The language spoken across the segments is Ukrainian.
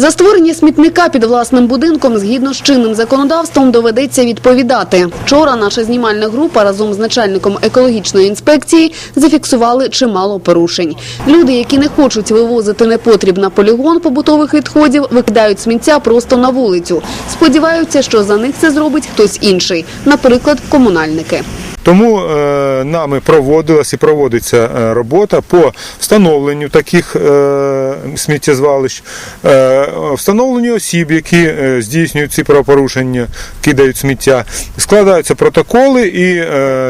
За створення смітника під власним будинком згідно з чинним законодавством доведеться відповідати. Вчора наша знімальна група разом з начальником екологічної інспекції зафіксували чимало порушень. Люди, які не хочуть вивозити непотріб на полігон побутових відходів, викидають сміття просто на вулицю. Сподіваються, що за них це зробить хтось інший, наприклад, комунальники. Тому е, нами проводилась і проводиться е, робота по встановленню таких е, сміттєзвалищ, встановленню осіб, які здійснюють ці правопорушення, кидають сміття. Складаються протоколи, і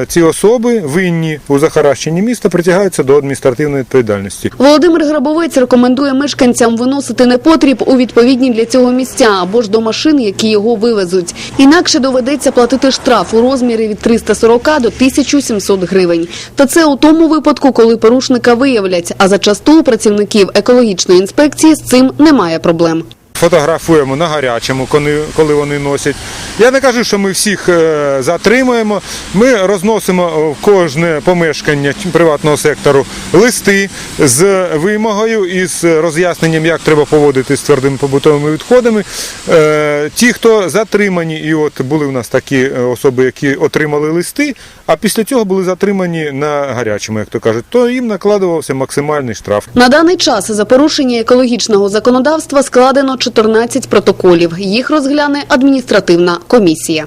ці особи винні у захаращенні міста притягаються до адміністративної відповідальності. Володимир Грабовець рекомендує мешканцям виносити непотріб у відповідні для цього місця або ж до машин, які його вивезуть. Інакше доведеться платити штраф у розмірі від 340 до 1700 гривень. Та це у тому випадку, коли порушника виявлять, а зачасту у працівників екологічної інспекції з цим немає проблем. Фотографуємо на гарячому, коли, вони носять. Я не кажу, що ми всіх е, затримуємо. Ми розносимо в кожне помешкання приватного сектору листи з вимогою і з роз'ясненням, як треба поводити з твердими побутовими відходами. Е, ті, хто затримані, і от були в нас такі е, особи, які отримали листи, а після цього були затримані на гарячому, як то кажуть, то їм накладувався максимальний штраф. На даний час за порушення екологічного законодавства складено 14 протоколів. Їх розгляне адміністративна комісія.